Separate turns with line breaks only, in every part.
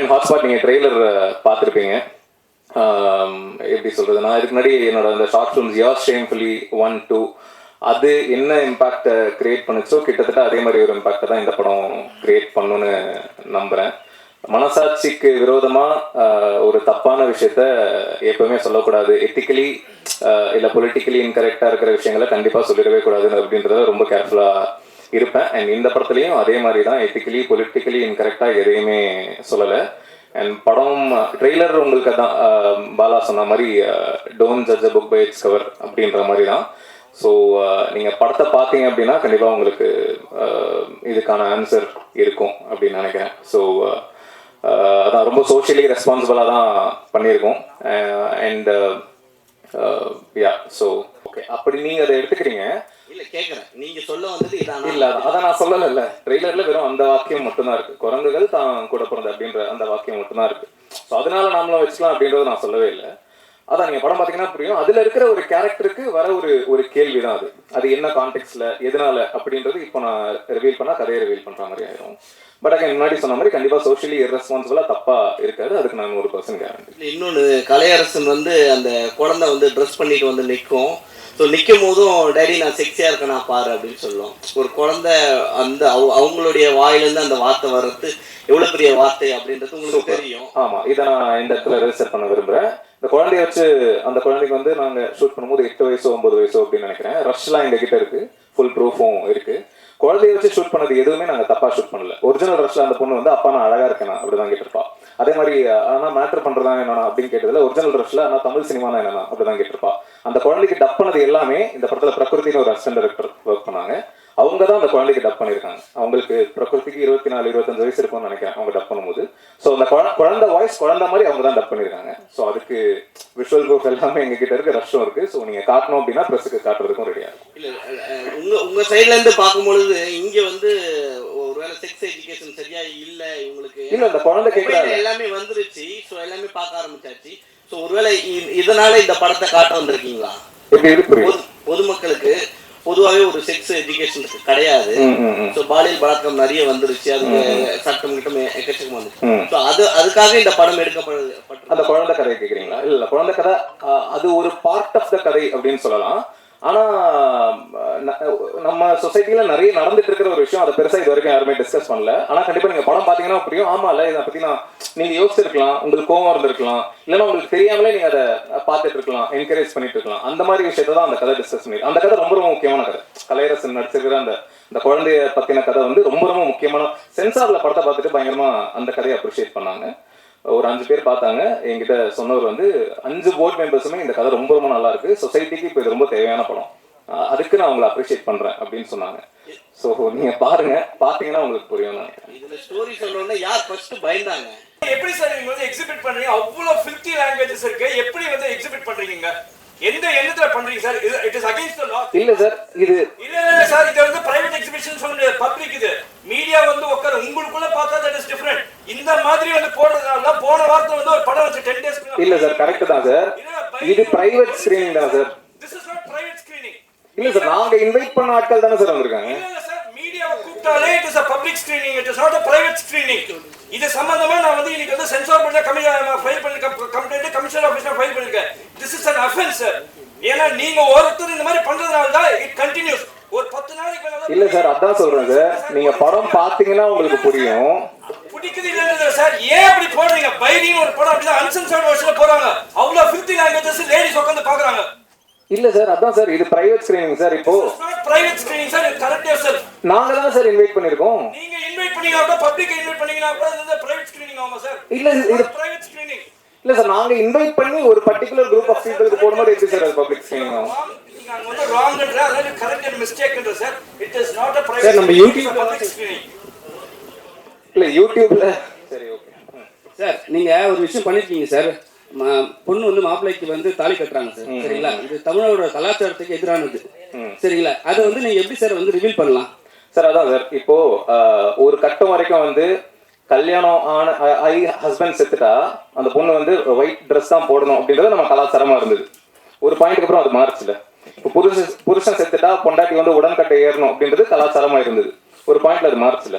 And hotspot நீங்கள் trailer பார்த்துருப்பீங்க. எப்படி சொல்கிறது நான் இதுக்கு முன்னாடி என்னோட அந்த short films Yours Shamefully one two அது என்ன இம்பேக்டை கிரியேட் பண்ணுச்சோ கிட்டத்தட்ட அதே மாதிரி ஒரு இம்பேக்டை தான் இந்த படம் கிரியேட் பண்ணுன்னு நம்புகிறேன் மனசாட்சிக்கு விரோதமாக ஒரு தப்பான விஷயத்த எப்பவுமே சொல்லக்கூடாது. எத்திக்கலி இல்லை பொலிட்டிக்கலி இன்கரெக்டாக இருக்கிற விஷயங்களை கண்டிப்பாக சொல்லிடவே கூடாது அப்படின்றத ரொம்ப கேர்ஃபுல்லாக இருப்பேன். அண்ட் இந்த படத்துலையும் அதே மாதிரி தான் எத்திக்கலி பொலிட்டிக்கலி இன்கரெக்டாக எதையுமே சொல்லலை. அண்ட் படம் ட்ரெய்லர் உங்களுக்கு தான் பாலா சொன்ன மாதிரி don't judge book by its cover அப்படின்ற மாதிரி தான் ஸோ நீங்கள் படத்தை பார்த்தீங்க அப்படின்னா கண்டிப்பாக உங்களுக்கு இதுக்கான ஆன்சர் இருக்கும் அப்படின்னு நினைக்கிறேன். ஸோ அதான் ரொம்ப சோஷியலி ரெஸ்பான்சிபிளாக தான் பண்ணியிருக்கோம். அண்ட் யா ஸோ ஓகே அப்படி நீங்கள் அதை எடுத்துக்கிறீங்க
இல்ல கேக்குறேன். நீங்க சொல்ல வந்தது இதானா?
இல்ல அதை நான் சொல்லல ட்ரெய்லர்ல வெறும் அந்த வாக்கியம் மட்டும்தான் இருக்கு. குரங்குகள் தான் கூட பிறந்த அப்படின்ற அந்த வாக்கியம் மட்டும்தான் இருக்கு. ஸோ அதனால நாமளும் வச்சுக்கலாம் அப்படின்றத நான் சொல்லவே இல்லை. அதான் நீங்க படம் பாத்தீங்கன்னா புரியும். அதுல இருக்கிற ஒரு கேரக்டருக்கு வர ஒரு ஒரு கேள்வி தான் அது. அது என்ன கான்டெக்ட்ல எதனால அப்படின்றது இப்போ நான் ரிவீல் பண்ணா கதையை ரிவீல் பண்ற மாதிரி ஆயிரும். பட் அங்கே முன்னாடி சொன்ன மாதிரி கண்டிப்பா சோஷியலி irresponsible-ஆ தப்பா இருக்காது. அதுக்கு நான் ஒரு பர்சன்ட் கேரண்டி
இல்ல, இன்னொன்னு கலையரசன் வந்து அந்த குழந்தை வந்து ட்ரெஸ் பண்ணிட்டு வந்து நிற்கும் ஸோ நிற்கும் போதும் டேடி நான் செக்ஸியாக இருக்கேன் நான் பாரு அப்படின்னு சொல்லும். ஒரு குழந்தை அந்த அவ- அவங்களுடைய வாயிலேருந்து அந்த வார்த்தை வர்றது எவ்வளோ பெரிய வார்த்தை அப்படின்றது உங்களுக்கு தெரியும்.
ஆமா இதை நான் இந்த இடத்துல ரெஜிஸ்டர் பண்ண விரும்புறேன். இந்த குழந்தைய வச்சு அந்த குழந்தைக்கு வந்து நாங்க ஷூட் பண்ணும்போது எட்டு வயசோ ஒன்பது வயசோ அப்படின்னு நினைக்கிறேன். ரஷ்லாம் எங்க கிட்ட இருக்கு. ஃபுல் ப்ரூஃபும் இருக்கு. குழந்தைய வச்சு ஷூட் பண்ணது எதுவுமே நாங்க தப்பா ஷூட் பண்ணல. ஒரிஜினல் ரஷ்ல அந்த பொண்ணு வந்து அப்பா நான் அழகா இருக்கேன் அப்படிதான் கேட்டிருப்பா. அதே மாதிரி ஆனா மேட்டர் பண்றதா என்னன்னா அப்படின்னு கேட்டதுல ஒரிஜினல் ரஷ்ல ஆனா தமிழ் சினிமா என்னன்னா அப்படிதான் கேட்டிருப்பா. அந்த குழந்தைக்கு டப் பண்ணது எல்லாமே இந்த படத்துல பிரகிருத்தின்னு ஒரு அசிஸ்டன்ட் டைரக்டர் ஒர்க் பண்ணாங்க. அவங்க தான் அந்த குழந்தைக்கு டப் பண்ணியிருக்காங்க. அவங்களுக்கு பிரகிருதிக்கு இருபத்தி நாலு இருபத்தஞ்சு வயசு இருக்கும்னு நினைக்கிறேன் அவங்க டப் பண்ணும்போது. ஸோ அந்த குழ- குழந்தை வாய்ஸ் குழந்த மாதிரி அவங்க தான் டப் பண்ணியிருக்காங்க. ஸோ அதுக்கு விஷுவல் ப்ரூஃப் எல்லாமே எங்ககிட்ட இருக்க ரஷ்டம் ரஷ்ஷும் இருக்கு. ஸோ நீங்க காட்டணும் அப்படின்னா ப்ரெஸ்ஸுக்கு காட்டுறதுக்கும் ரெடியா இருக்கும்.
உங்க உங்க சைட்ல இருந்து பார்க்கும்பொழுது இங்க வந்து ஒருவேளை செக்ஸ் எஜுகேஷன் சரியா இல்ல இவங்களுக்கு
இல்ல இந்த குழந்தை கேட்கறாங்க
மொபைல்ல எல்லாமே வந்துருச்சு ஸோ எல்லாமே பார்க்க ஆரம்பிச்சாச்சு. ஸோ ஒருவேளை இதனால இந்த படத்தை காட்ட வந்திருக்கீங்களா? பொதுமக்களுக்கு பொதுவாகவே ஒரு செக்ஸ் எஜுகேஷன் கிடையாது. ஸோ பாலியல் பழக்கம் நிறைய வந்துருச்சு அதுக்கு சட்டம் கிட்டம் எக்கச்சக்கம் வந்துருச்சு.
ம்.
ஸோ அது அதுக்காக இந்த படம் எடுக்கப்பட்டு
அந்த குழந்தை கதை கேக்குறீங்களா? இல்ல குழந்தை கதை அது ஒரு பார்ட் ஆஃப் த கதை அப்படின்னு சொல்லலாம். ஆனா நம்ம சொசைட்டில நிறைய நடந்துட்டு இருக்கிற ஒரு விஷயம் அதை பெருசாக இது வரைக்கும் யாருமே டிஸ்கஸ் பண்ணல. ஆனால் கண்டிப்பாக நீங்கள் படம் பார்த்தீங்கன்னா புரியும் ஆமா இல்லை இதை பற்றி நான் நீங்கள் யோசிச்சிருக்கலாம் உங்களுக்கு கோவம் இருந்திருக்கலாம். இல்லைன்னா உங்களுக்கு தெரியாமலே நீங்க அதை பார்த்துட்டு இருக்கலாம் என்கரேஜ் பண்ணிட்டு இருக்கலாம். அந்த மாதிரி விஷயத்தை தான் அந்த கதை டிஸ்கஸ் பண்ணி அந்த கதை ரொம்ப ரொம்ப முக்கியமான கதை. கலையரசன் நடிச்சிருக்கிற அந்த இந்த குழந்தைய பற்றின கதை வந்து ரொம்ப ரொம்ப முக்கியமான சென்சார்ல படத்தை பார்த்துட்டு பயங்கரமாக அந்த கதையை அப்ரிஷியேட் பண்ணாங்க. ஒரு அஞ்சு பேர் பார்த்தாங்க. என்கிட்ட சொன்னவர் வந்து அஞ்சு போர்ட் மெம்பர்ஸுமே இந்த கதை ரொம்ப ரொம்ப நல்லா இருக்கு. சொசைட்டிக்கு இப்போ இது ரொம்ப தேவையான படம். அதுக்கு நான் உங்களை அப்ரிஷியேட் பண்றேன் அப்படின்னு சொன்னாங்க. ஸோ நீங்க பாருங்க. பார்த்தீங்கன்னா உங்களுக்கு புரியும்
இதுல ஸ்டோரி சொல்றோம்னா யார் ஃபர்ஸ்ட் பயந்தாங்க?
எப்படி சார் நீங்க வந்து எக்ஸிபிட் பண்றீங்க? அவ்வளவு ஃபிஃப்டி லாங்குவேஜஸ் இருக்கு. எப்படி வந்து எக்ஸிபிட் பண்றீங்க? எந்த எண்ணத்துல பண்றீங்க சார் இது it is against the law
இல்ல சார் இது
இல்ல இல்ல சார் இது வந்து பிரைவேட் எக்ஸிபிஷன் சொல்ல முடியாது. பப்ளிக் இது. மீடியா வந்து உட்கார. உங்களுக்குள்ள பார்த்தா தட் இஸ் டிஃபரெண்ட் இந்த மாதிரி வந்து போடுறதுனால தான் போன வாரத்துல வந்து ஒரு படம் வச்சு டென் டேஸ்
இல்ல சார் கரெக்ட் தான் சார். இது பிரைவேட் ஸ்கிரீனிங் தானே sir.
This is not private screening
இல்ல சார் நாங்க இன்வைட் பண்ண ஆட்கள் தானே சார் வந்திருக்காங்க.
இல்ல சார் மீடியாவை கூப்பிட்டாலே it is a public screening it is not a private screening இது சம்பந்தமா நான் வந்து இன்னைக்கு வந்து சென்சார் பண்ண கமி ஃபைல் பண்ணி கம்ப்ளைண்ட் கமிஷனர் ஆஃபீஸ்ல ஃபைல் பண்ணிருக்கேன். This is an offence sir ஏன்னா நீங்க ஒருத்தர் இந்த மாதிரி பண்றதுனால தான் இட் கண்டினியூஸ் ஒரு பத்து நாளைக்கு
இல்ல சார் அதான் சொல்றேன் சார். நீங்க படம் பாத்தீங்கன்னா உங்களுக்கு புரியும்.
பிடிக்குது இல்லைன்றது சார். ஏன் அப்படி போடுறீங்க? பைரின்னு ஒரு படம் அப்படிதான் அன்சென்சார்ட் வருஷத்துல போறாங்க அவ்வளவு ஃபிஃப்டி லாங்குவேஜஸ் லேடிஸ் உட்காந்து பாக்குறாங்க
இல்ல சார் அதான் சார் இது பிரைவேட் ஸ்கிரீனிங் சார் இப்போ.
Private screening sir correct sir
நாங்க தான் சார் இன்வைட் பண்ணிருக்கோம்.
நீங்க இன்வைட் பண்ணீங்கன்னா கூட பப்ளிக் இன்வைட் பண்ணீங்கன்னா கூட இது பிரைவேட் ஸ்கிரீனிங் ஆமா சார்?
இல்ல இது
பிரைவேட் ஸ்கிரீனிங்
இல்ல சார் நாங்க இன்வைட் பண்ணி ஒரு பர்டிகுலர் குரூப் ஆஃப் பீப்புளுக்கு போடும்போது எப்படி சார் அது பப்ளிக் ஸ்கிரீனிங் ஆகும்?
நீங்க வந்து ராங்ன்ற அதாவது correct and மிஸ்டேக்ன்ற sir it is not a private
sir, நம்ம ல
பப்ளிக் ஸ்கிரீனிங்
இல்ல யூடியூப்ல. சரி ஓகே
சார் நீங்க ஒரு விஷயம் பண்ணிருக்கீங்க சார். பொண்ணு வந்து மாப்பிள்ளைக்கு வந்து தாலி கட்டுறாங்க சார். சரிங்களா? இது தமிழோட கலாச்சாரத்துக்கு எதிரானது. சரிங்களா? அதை வந்து நீங்க எப்படி சார் வந்து ரிவீல் பண்ணலாம்?
சார் அதான் சார். இப்போ ஒரு கட்டம் வரைக்கும் வந்து கல்யாணம் ஆன ஐ ஹஸ்பண்ட் செத்துட்டா அந்த பொண்ணு வந்து ஒயிட் ட்ரெஸ் தான் போடணும் அப்படின்றது நம்ம கலாச்சாரமா இருந்தது. ஒரு பாயிண்ட்க்கு அப்புறம் அது மாறுச்சுல. இப்போ புருஷன் புருஷன் செத்துட்டா பொண்டாட்டி வந்து உடன்கட்டை ஏறணும் அப்படின்றது கலாச்சாரமா இருந்தது. ஒரு பாயிண்ட்ல அது மாறுச்சுல.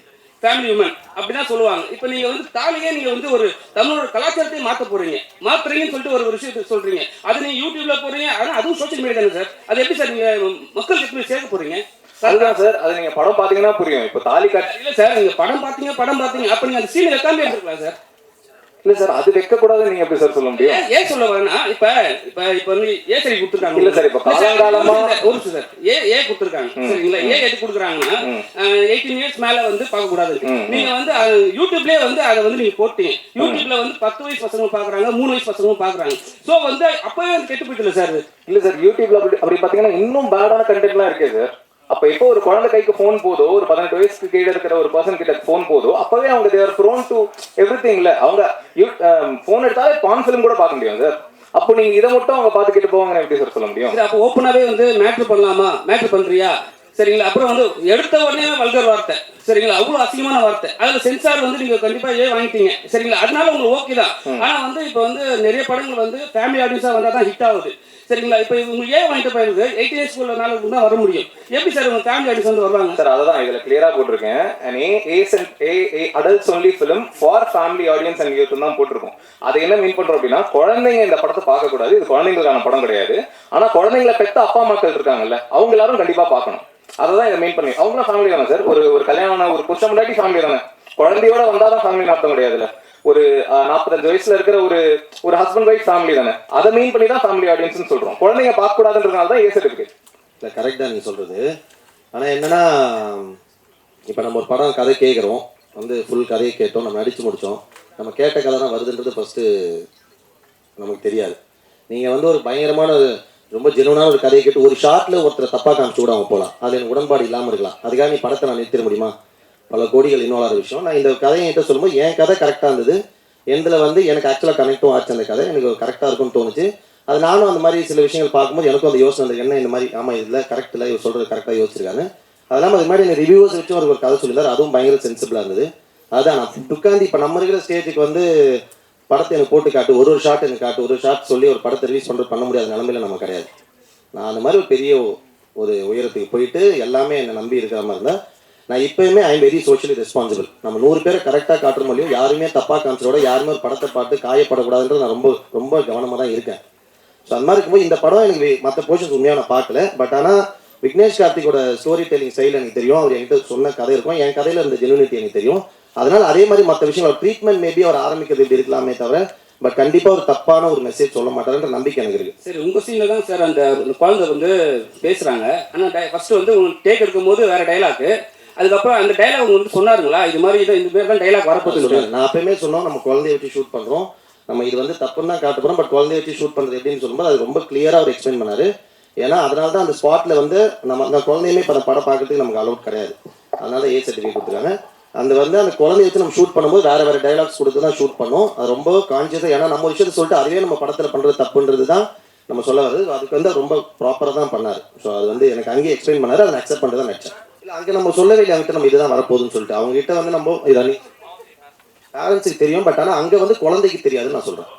ஃபேமிலி உமன் அப்படிதான் சொல்லுவாங்க. இப்போ நீங்க வந்து தாலியே நீங்க வந்து ஒரு தமிழோட கலாச்சாரத்தையும் மாத்த போறீங்க. மாத்துறீங்கன்னு சொல்லிட்டு ஒரு விஷயத்தை சொல்றீங்க. அது நீங்க யூடியூப்ல போறீங்க ஆனா அதுவும் சோஷியல் மீடியா தானே சார்? அது எப்படி சார் நீங்க மக்களுக்கு எப்படி சேர்க்க போறீங்க?
அதுதான் சார். அது நீங்க படம் பாத்தீங்கன்னா புரியும். இப்போ தாலி கட்
இல்ல சார் நீங்க படம் பாத்தீங்க படம் பாத்தீங்க அப்ப நீங்க அந்த சீன் வைக்காம எடுத்துக்கலாம் சார்?
இல்ல சார் அது வைக்க கூடாது நீங்க எப்படி சார் சொல்ல முடியும்?
ஏன் சொல்ல வரேன்னா இப்ப இப்ப இப்ப வந்து ஏ சரி கொடுத்துருக்காங்க.
இல்ல சார், இப்ப காலங்காலமா-
ஒரு சார். ஏ ஏ கொடுத்துருக்காங்க. சரிங்களா? ஏ எது கொடுக்குறாங்கன்னா எயிட்டீன் இயர்ஸ் மேல வந்து பார்க்க கூடாது நீங்க வந்து யூடியூப்லயே வந்து அதை வந்து நீங்க போட்டீங்க. யூடியூப்ல வந்து பத்து வயசு பசங்க பாக்குறாங்க மூணு வயசு பசங்க பாக்குறாங்க சோ வந்து அப்பவே வந்து கெட்டு போயிட்டுல சார்
இல்ல சார் யூடியூப்ல அப்படி அப்படி பாத்தீங்கன்னா இன்னும் பேடான கண்டென்ட்லாம் இருக்கே சார். அப்ப இப்போ ஒரு குழந்தை கைக்கு ஃபோன் போதோ ஒரு பதினெட்டு வயசுக்கு கீழே இருக்கிற ஒரு பர்சன் கிட்ட ஃபோன் போதோ அப்பவே அவங்க தேர் ப்ரோன் டு எவ்ரி இல்ல. அவங்க ஃபோன் um, எடுத்தாலே பான் ஃபிலிம் கூட பார்க்க முடியும் சார். அப்போ நீங்க இதை மட்டும் அவங்க பார்த்துக்கிட்டு போவாங்க எப்படி சார் சொல்ல முடியும்?
அப்போ ஓப்பனாவே வந்து மேட்ரு பண்ணலாமா? மேட்ரு பண்றியா? சரிங்களா? அப்புறம் வந்து எடுத்த உடனே வல்கர் வார்த்தை. சரிங்களா? அவ்வளவு அசிங்கமான வார்த்தை. அதுல சென்சார் வந்து நீங்க கண்டிப்பா ஏ வாங்கிட்டீங்க. சரிங்களா? அதனால உங்களுக்கு ஓகே தான். ஆனா வந்து இப்போ வந்து நிறைய படங்கள் வந்து ஃபேமிலி ஆடியன்ஸா வந்தா தான் ஹிட் ஆகுது. சரிங்களா? இப்போ உங்களுக்கு ஏன் வாங்கிட்ட பயிருக்கு எயிட் இயர்ஸ் நாள் தான் வர முடியும். எப்படி சார் உங்க ஃபேமிலி ஆடியன்ஸ் வந்து வருவாங்க?
சார் அதான் இதுல கிளியரா போட்டிருக்கேன். A as A A adults only film for family audience and youth தான் போட்டிருக்கோம். அது என்ன மீன் பண்றோம் அப்படின்னா குழந்தைங்க இந்த படத்தை பார்க்க கூடாது இது குழந்தைங்களுக்கான படம் கிடையாது. ஆனா குழந்தைங்களை பெத்த அப்பா மக்கள் இருக்காங்கல்ல அவங்க எல்லாரும் கண்டிப்பா பார்க்கணும். அதை இதை மீன் பண்ணி. அவங்களும் ஃபேமிலி தானே சார் ஒரு ஒரு கல்யாணம் ஒரு புருஷன் முன்னாடி ஃபேமிலி தானே? குழந்தையோட வந்தாதான் ஃபேமிலி நடத்த முடியாதுல்ல ஒரு நாற்பத்தஞ்சு வயசுல இருக்கிற ஒரு ஒரு ஹஸ்பண்ட் ஒய்ஃப் ஃபேமிலி தானே? அதை மீன் பண்ணி தான் ஃபேமிலி ஆடியன்ஸ்னு சொல்றோம். குழந்தைங்க பார்க்க கூடாதுன்றதுனால தான் ஏ சர்டிஃபிகேட்
இல்லை கரெக்ட் தான் நீங்கள் சொல்கிறது ஆனால் என்னன்னா இப்போ நம்ம ஒரு படம் கதை கேட்குறோம். வந்து ஃபுல் கதையை கேட்டோம். நம்ம நடித்து முடித்தோம் நம்ம கேட்ட கதை தான் வருதுன்றது ஃபஸ்ட்டு நமக்கு தெரியாது. நீங்கள் வந்து ஒரு பயங்கரமான ஒரு ரொம்ப ஜெனுவனான ஒரு கதையை கேட்டு ஒரு ஷார்ட்ல ஒருத்தரை தப்பாக காமிச்சு கூட போகலாம் அது எனக்கு உடன்பாடு இல்லாமல் இருக்கலாம். அதுக்காக நீ படத்தை நான் நிறுத்திட முடியுமா? பல கோடிகள் இன்வால்வ் ஆகிற விஷயம். நான் இந்த கதையை என்கிட்ட சொல்லும்போது என் கதை கரெக்டாக இருந்தது. எந்தில் வந்து எனக்கு ஆக்சுவலாக கனெக்டும் ஆச்சு அந்த கதை. எனக்கு கரெக்டாக இருக்கும்னு தோணுச்சு. அது நானும் அந்த மாதிரி சில விஷயங்கள் பார்க்கும்போது எனக்கும் அந்த யோசனை இருந்தது என்ன இந்த மாதிரி? ஆமாம் இதில் கரெக்ட் இல்லை. இவர் சொல்கிறது கரெக்டாக யோசிச்சிருக்காங்க அதெல்லாம் அது மாதிரி எனக்கு ரிவ்யூஸ் வச்சு ஒரு கதை சொல்லியிருந்தார். அதுவும் பயங்கர சென்சிபிளாக இருந்தது. அதான் நான் உட்காந்து இப்போ நம்ம இருக்கிற ஸ்டேஜுக்கு வந்து படத்தை எனக்கு போட்டு காட்டு ஒரு ஒரு ஷாட் எனக்கு காட்டு ஒரு ஷாட் சொல்லி ஒரு படத்தை ரிலீஸ் பண்ணுறது பண்ண முடியாத நிலமையில நம்ம கிடையாது. நான் அந்த மாதிரி ஒரு பெரிய ஒரு உயரத்துக்கு போயிட்டு எல்லாமே என்னை நம்பி இருக்கிற மாதிரி இருந்தால் நான் இப்பயுமே ஐ வெரி சோஷியலி ரெஸ்பான்சிபிள் நம்ம நூறு பேரை கரெக்டாக காட்டுற முடியும் யாருமே தப்பாக காமிச்சதோட யாருமே ஒரு படத்தை பார்த்து காயப்படக்கூடாதுன்றது நான் ரொம்ப ரொம்ப கவனமாக தான் இருக்கேன். ஸோ அந்த மாதிரி இருக்கும்போது இந்த படம் எனக்கு மற்ற போர்ஷன்ஸ் உண்மையாக நான் பார்க்கல. பட் ஆனால் விக்னேஷ் கார்த்திகோட ஸ்டோரி டெல்லிங் ஸ்டைல் எனக்கு தெரியும். அவர் என்கிட்ட சொன்ன கதை இருக்கும். என் கதையில் இருந்த ஜெனுனிட்டி எனக்கு தெரியும். அதனால அதே மாதிரி மற்ற விஷயங்கள் ட்ரீட்மெண்ட் மேபி அவர் ஆரம்பிக்கிறது இப்படி இருக்கலாமே தவிர பட் கண்டிப்பாக ஒரு தப்பான ஒரு மெசேஜ் சொல்ல மாட்டாருன்ற நம்பிக்கை எனக்கு இருக்கு.
சரி உங்க சீன்ல தான் சார் அந்த குழந்தை வந்து பேசுறாங்க. ஆனா ஃபர்ஸ்ட் வந்து உங்களுக்கு டேக் எடுக்கும்போது வேற டைலாக் அதுக்கப்புறம் அந்த டைலாக் வந்து சொன்னாருங்களா? இது மாதிரி இது இந்த மாதிரி தான் டைலாக் வரப்போகுது.
நான் எப்பயுமே சொன்னோம் நம்ம குழந்தைய வச்சு ஷூட் பண்றோம். நம்ம இது வந்து தப்புன்னு தான் காட்ட போறோம் பட் குழந்தைய வச்சு ஷூட் பண்றது எப்படின்னு சொல்லும்போது அது ரொம்ப கிளியரா அவர் எக்ஸ்பிளைன் பண்ணாரு. ஏன்னா அதனால தான் அந்த ஸ்பாட்ல வந்து நம்ம அந்த குழந்தையுமே இப்போ படம் பார்க்கறதுக்கு நமக்கு அலௌட் கிடையாது. அதனால ஏ சர்டிஃபிகேட் கொடுத்துருக்காங்க. அந்த வந்து அந்த குழந்தைய வச்சு நம்ம ஷூட் பண்ணும்போது வேற வேற டைலாக்ஸ் கொடுத்து தான் ஷூட் பண்ணோம். அது ரொம்ப கான்சியஸாக ஏன்னா நம்ம விஷயத்தை சொல்லிட்டு அதுவே நம்ம படத்தில் பண்ணுறது தப்புன்றது தான் நம்ம சொல்ல வருது அதுக்கு வந்து ரொம்ப ப்ராப்பராக தான் பண்ணார். ஸோ அது வந்து எனக்கு அங்கேயே எக்ஸ்பிளைன் பண்ணார் அதை அக்செப்ட் பண்ணுறது தான் நினச்சேன் இல்லை அங்கே நம்ம சொல்லவே இல்லை அவங்ககிட்ட நம்ம இதுதான் வரப்போகுதுன்னு சொல்லிட்டு. அவங்ககிட்ட வந்து நம்ம இதை பேரண்ட்ஸுக்கு தெரியும் பட் ஆனால் அங்கே வந்து குழந்தைக்கு தெரியாதுன்னு நான் சொல்கிறேன்